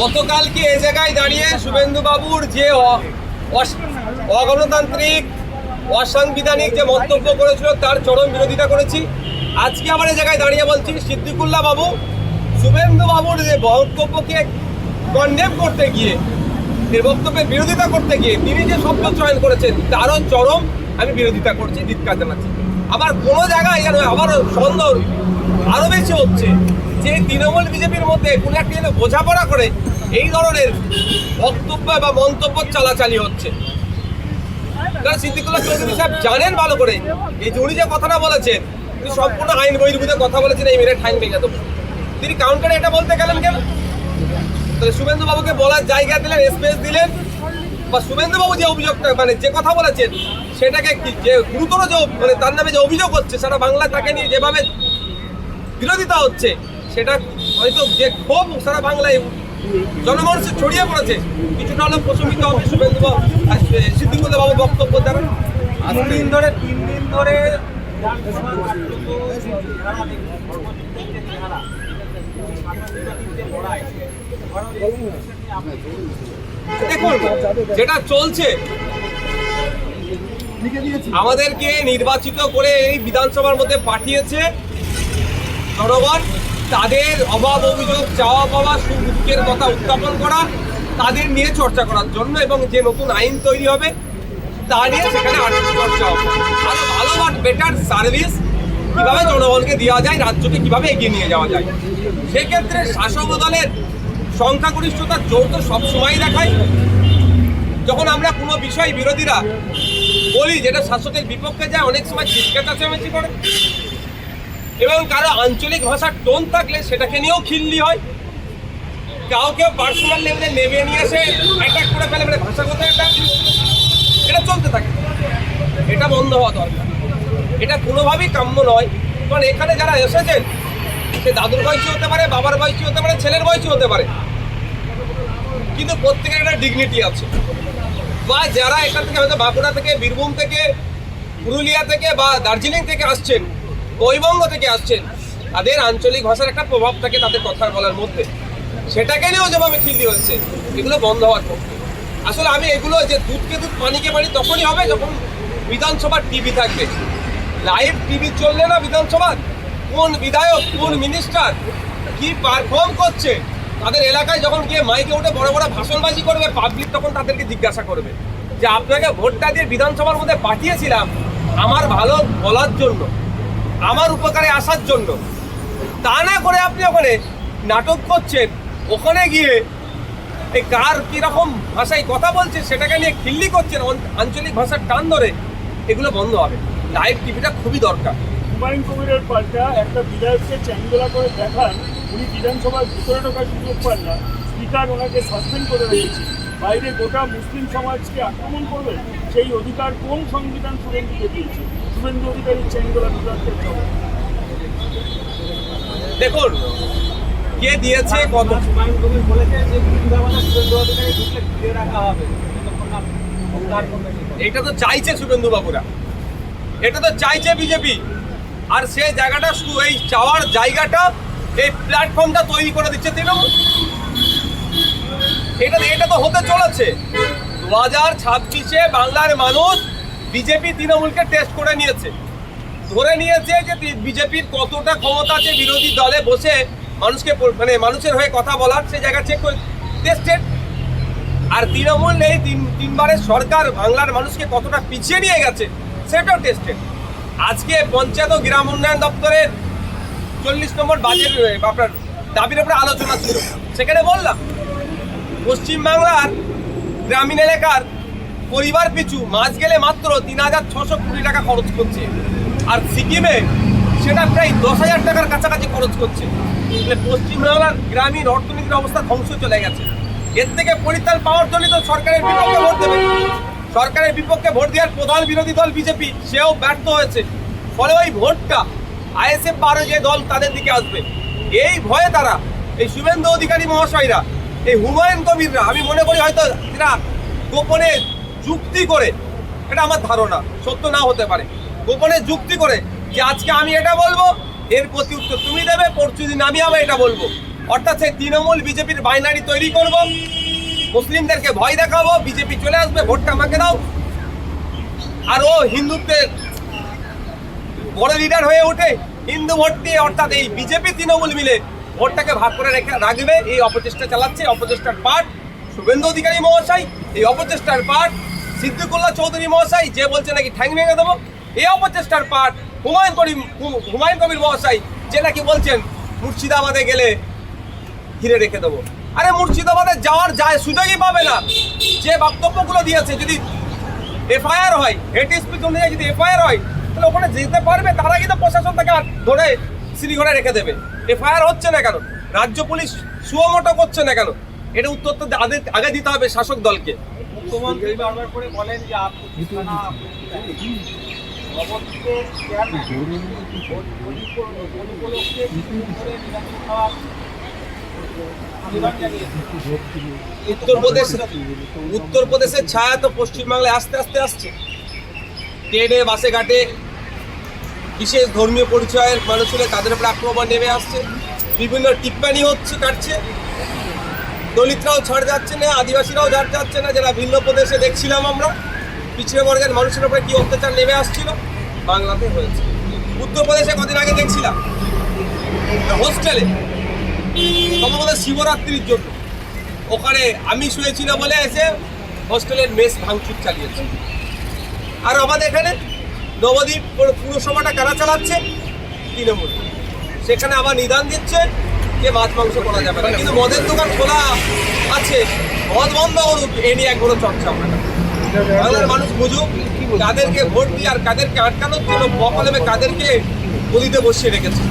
গতকালকে এ জায়গায় দাঁড়িয়ে শুভেন্দু বাবুর যে অগণতান্ত্রিক, অসাংবিধানিক যে মন্তব্য করেছিল, তার চরম বিরোধিতা করেছি। আজকে আমার এই জায়গায় দাঁড়িয়ে বলছি সিদ্দিকুল্লাহ বাবু শুভেন্দু বাবুর যে বক্তব্যকে কন্ডেম করতে গিয়ে এর বক্তব্যের বিরোধিতা করতে গিয়ে, তিনি যে শব্দ চয়ন করেছেন, তারও চরম আমি বিরোধিতা করছি, ধিক্কার জানাচ্ছি। আবার কোনো জায়গায় যেন আবার সন্দেহ আরও বেশি হচ্ছে যে তৃণমূল বিজেপির মধ্যে কোনো একটি যেন বোঝাপড়া করে, এই ধরনের বক্তব্য বা মন্তব্য চালাচালি হচ্ছে। কারণ সিদ্দিকুল্লাহ চৌধুরী সাহেব জানেন ভালো করে? এই যে যে কথাটা বলেছেন তিনি সম্পূর্ণ আইন বহির্ভূত কথা বলেছেন, এই মেরে ঠাইন ভেঙে দেবো। তিনি কাউন্টারে এটা বলতে গেলেন কেন? তাহলে শুভেন্দু বাবুকে বলার জায়গা দিলেন স্পেস দিলেন, বা শুভেন্দু বাবু যে অভিযোগটা মানে যে কথা বলেছেন, সেটাকে যে গুরুতর যে মানে তার নামে যে অভিযোগ হচ্ছে, সারা বাংলা তাকে নিয়ে যেভাবে বিরোধিতা হচ্ছে সেটা হয়তো যে ক্ষোভ সারা বাংলায় জনমানুষে ছড়িয়ে পড়েছে। কিছুটা হলেও প্রশমিত হবে শুভেন্দু বাবু সিদ্দিকুল্লাহ বাবুর বক্তব্য দ্বারা তিন দিন ধরে তিন দিন ধরে দেখুন যেটা চলছে আমাদেরকে নির্বাচিত করে এই বিধানসভার মধ্যে পাঠিয়েছে জনগণ তাদের অভাব, অভিযোগ, চাওয়া পাওয়া সুখ দুঃখের কথা উত্থাপন করা, তাদের নিয়ে চর্চা করার জন্য এবং যে নতুন আইন তৈরি হবে, তা নিয়ে সেখানে চর্চা হবে। আরও ভালো আর বেটার সার্ভিস কীভাবে জনগণকে দেওয়া যায়, রাজ্যকে কীভাবে এগিয়ে নিয়ে যাওয়া যায়। সেক্ষেত্রে শাসক দলের সংখ্যাগরিষ্ঠতার জোর তো সবসময়ই দেখায়। যখন আমরা কোনো বিষয় বিরোধীরা বলি, যেটা শাসকের বিপক্ষে যায়, অনেক সময় চিৎকার চাচামেচি করে। এবং কারও আঞ্চলিক ভাষার টোন থাকলে সেটাকে নিয়েও খিল্লি হয়। কাউকে পার্সোনাল লেভেলে নেমে নিয়ে এসে অ্যাটাক করে ফেলে মানে ভাষাগত একটা এটা চলতে থাকে। এটা বন্ধ হওয়া দরকার। এটা কোনোভাবেই কাম্য নয়। কারণ এখানে যারা এসেছেন, সে দাদুর বয়সী হতে পারে, বাবার বয়সী হতে পারে, ছেলের বয়সী হতে পারে। কিন্তু প্রত্যেকের একটা ডিগনিটি আছে। বা যারা এখান থেকে হয়তো বাঁকুড়া থেকে, বীরভূম থেকে, পুরুলিয়া থেকে বা দার্জিলিং থেকে আসছেন কৈবঙ্গ থেকে আসছেন, তাদের আঞ্চলিক ভাষার একটা প্রভাব থাকে তাদের কথা বলার মধ্যে। সেটাকে নিয়েও যেভাবে খিল্লি হচ্ছে, এগুলো বন্ধ হওয়ার পক্ষে। আসলে আমি এগুলো যে দুধকে দুধ, পানিকে পানি, তখনই হবে যখন বিধানসভার টিভি থাকবে। লাইভ টিভি চললে না বিধানসভার কোন বিধায়ক, কোন মিনিস্টার কি পারফর্ম করছে? তাদের এলাকায় যখন গিয়ে মাইকে উঠে বড় বড় ভাষণবাজি করবে পাবলিক তখন তাদেরকে জিজ্ঞাসা করবে যে, আপনাকে ভোটটা দিয়ে বিধানসভার মধ্যে পাঠিয়েছিলাম আমার ভালো বলার জন্য। আমার উপকারে আসার জন্য। তা না করে আপনি ওখানে নাটক করছেন, ওখানে গিয়ে এই কার কীরকম ভাষায় কথা বলছে সেটাকে নিয়ে খিল্লি করছেন আঞ্চলিক ভাষার টান ধরে, এগুলো বন্ধ হবে। লাইভ টিভিটা খুবই দরকার। হুমায়ুন কবিরের পাল্টা একটা বিধায়ককে চ্যাংদোলা করে দেখান, উনি বিধানসভার ভিতরে ঢোকার সুযোগ পান না। স্পিকার ওনাকে সাসপেন্ড করে রেখেছে। বাইরে গোটা মুসলিম সমাজকে আক্রমণ করবে, সেই অধিকার কোন সংবিধান শুভেন্দুকে দিয়েছে? শুভেন্দু অধিকারী দেখুন কে দিয়েছে কত? হুমায়ুন কবির বলেছে যে বৃন্দাবনে শুভেন্দু অধিকারী ঢুকলে ঘিরে রাখা হবে। যতক্ষণ না উদ্ধার করবে এটা তো চাইছে শুভেন্দু বাবুরা। এটা তো চাইছে বিজেপি। আর সেই জায়গাটা শুধু এই চাওয়ার জায়গাটা এই প্ল্যাটফর্মটা তৈরি করে দিচ্ছে তৃণমূল। এটা এটা তো হতে চলেছে। দু হাজার ছাব্বিশে বাংলার মানুষ বিজেপি তৃণমূলকে টেস্ট করে নিয়েছে। ধরে নিয়েছে যে বিজেপির কতটা ক্ষমতা আছে বিরোধী দলে বসে মানুষকে মানে মানুষের হয়ে কথা বলার, সে জায়গা চেক করে টেস্টেড আর তৃণমূল এই তিন তিনবারের সরকার বাংলার মানুষকে কতটা পিছিয়ে নিয়ে গেছে, সেটাও টেস্টেড আজকে পঞ্চায়েত ও গ্রাম উন্নয়ন দপ্তরের চল্লিশ নম্বর বাজেট আপনার দাবির উপরে আলোচনা ছিল। সেখানে বললাম, পশ্চিমবাংলার গ্রামীণ এলাকার পরিবার পিছু মাস গেলে মাত্র তিন হাজার ছশো কোটি টাকা খরচ করছে। আর সিকিমে সেটা প্রায় দশ হাজার টাকার কাছাকাছি খরচ করছে। পশ্চিমবাংলার গ্রামীণ অর্থনীতির অবস্থা ধ্বংস চলে গেছে। এর থেকে পরিত্রাণ পাওয়ার জন্য তো সরকারের বিপক্ষে ভোট দেবে। সরকারের বিপক্ষে ভোট দেওয়ার প্রধান বিরোধী দল বিজেপি, সেও ব্যর্থ হয়েছে। ফলে ওই ভোটটা আইএসএফ পারে যে দল, তাদের দিকে আসবে। এই ভয়ে তারা, এই শুভেন্দু অধিকারী মহাশয়রা, এই হুমায়ুন কবিররা, আমি মনে করি হয়তো এরা গোপনে যুক্তি করে, এটা আমার ধারণা, সত্য না হতে পারে। গোপনে যুক্তি করে যে আজকে আমি এটা বলব, এর প্রতি উত্তর তুমি দেবে, পরশু দিন আমি আবার এটা বলব। অর্থাৎ সেই তৃণমূল বিজেপির বাইনারি তৈরি করব, মুসলিমদেরকে ভয় দেখাবো, বিজেপি চলে আসবে, ভোটটা আমাকে দাও। আর ও হিন্দুত্বের বড় লিডার হয়ে ওঠে হিন্দু ভোট দিয়ে অর্থাৎ এই বিজেপি তৃণমূল মিলে ভোটটাকে ভাগ করে রেখে রাখবে, এই অপচেষ্টা চালাচ্ছে, অপচেষ্টার পাঠ শুভেন্দু অধিকারী মহাশয়, এই অপচেষ্টার পাঠ সিদ্দিকুল্লাহ চৌধুরী মহাশয় যে বলছে নাকি ঠ্যাং ভেঙে দেবো এই অপচেষ্টার পাঠ। হুমায়ুন করিম হুমায়ুন কবির মহাশয় যে নাকি বলছেন, মুর্শিদাবাদে গেলে ঘিরে রেখে দেবো। আরে মুর্শিদাবাদে যাওয়ার যায় সুযোগই পাবে না। যে বক্তব্যগুলো দিয়েছে, যদি এফআইআর হয়, হেড স্পিচ অনুযায়ী যদি এফআইআর হয়, তাহলে ওখানে যেতে পারবে, তারা কিন্তু প্রশাসন তাকে ধরে শ্রীঘরে রেখে দেবে। এফআইআর হচ্ছে না কেন? রাজ্য পুলিশ সুমোটো করছে না কেন? এটা উত্তর তো আগে দিতে হবে শাসক দলকে। মুখ্যমন্ত্রী বারবার করে বলেন যে উত্তরপ্রদেশের ছায়া তো পশ্চিমবাংলায় আস্তে আস্তে আসছে। ট্রেনে, বাসে, ঘাটে বিশেষ ধর্মীয় পরিচয়ের মানুষ হলে তাদের উপরে আক্রমণ নেমে আসছে। বিভিন্ন টিপ্পানি হচ্ছে, কাটছে। দলিতরাও ছাড় যাচ্ছে না, আদিবাসীরাও ছাড় যাচ্ছে না, যারা ভিন্ন প্রদেশে দেখছিলাম আমরা, পিছিয়ে বর্গের মানুষের উপরে কি অত্যাচার নেমে আসছিল? বাংলাতে হয়েছে। উত্তরপ্রদেশে কদিন আগে দেখছিলাম হোস্টেলে, সম্ভবত শিবরাত্রির জন্য। ওখানে আমি শুয়েছিল বলে এসে হোস্টেলের মেস ভাঙচুর চালিয়েছে। আর আমাদের এখানে নবদ্বীপ পুর- পুরসভাটা কারা চালাচ্ছে? তৃণমূল। সেখানে আবার নিদান দিচ্ছে যে মাছ মাংস করা যাবে না। কিন্তু মদের দোকান খোলা আছে। মদ বন্ধ করুক এ নিয়ে এক বড় চর্চা হবে। না মানুষ বুঝুক, কাদেরকে ভোট দিয়ে আর কাদেরকে আটকানোর জন্য বকলেমে কাদেরকে গলিতে বসিয়ে রেখেছে।